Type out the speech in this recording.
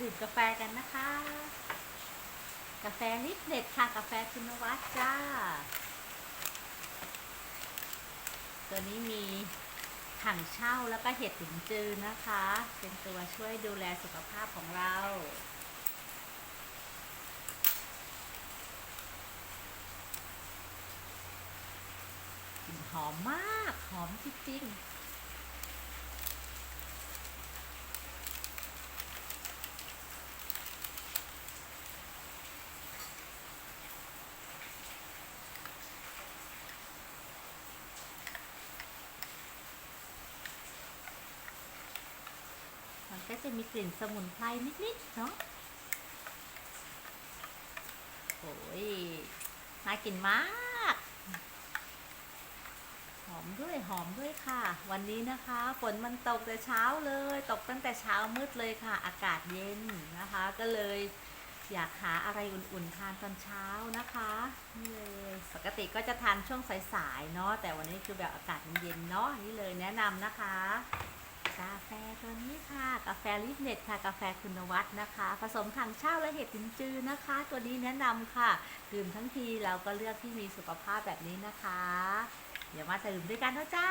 ดื่มกาแฟกันนะคะ กาแฟลิปเด็ดค่ะ กาแฟคุณวัฒน์จ้า ตัวนี้มีถังเช่าแล้วก็เห็ดถึงจือนะคะ เป็นตัวช่วยดูแลสุขภาพของเราหอมมาก หอมจริงๆ มันก็จะมีกลิ่นสมุนไพรนิดๆเนาะโอ้ยน่ากินมาก หอมด้วยหอมด้วยค่ะ วันนี้นะคะฝนมันตกแต่เช้าเลย ตกตั้งแต่เช้ามืดเลยค่ะ อากาศเย็นนะคะ ก็เลยอยากหาอะไรอุ่นๆทานตอนเช้านะคะนี่เลยปกติก็จะทานช่วงสายๆเนาะแต่วันนี้คือแบบอากาศมันเย็นเนาะนี่เลยแนะนำนะคะ กาแฟตัวนี้ค่ะ กาแฟลิฟเน็ตค่ะ กาแฟคุณวัฒน์นะคะ ผสมถังเช่าและเห็ดลินจือนะคะ ตัวนี้แนะนำค่ะ ดื่มทั้งทีเราก็เลือกที่มีสุขภาพแบบนี้นะคะ เดี๋ยวมาดื่มด้วยกันนะจ้า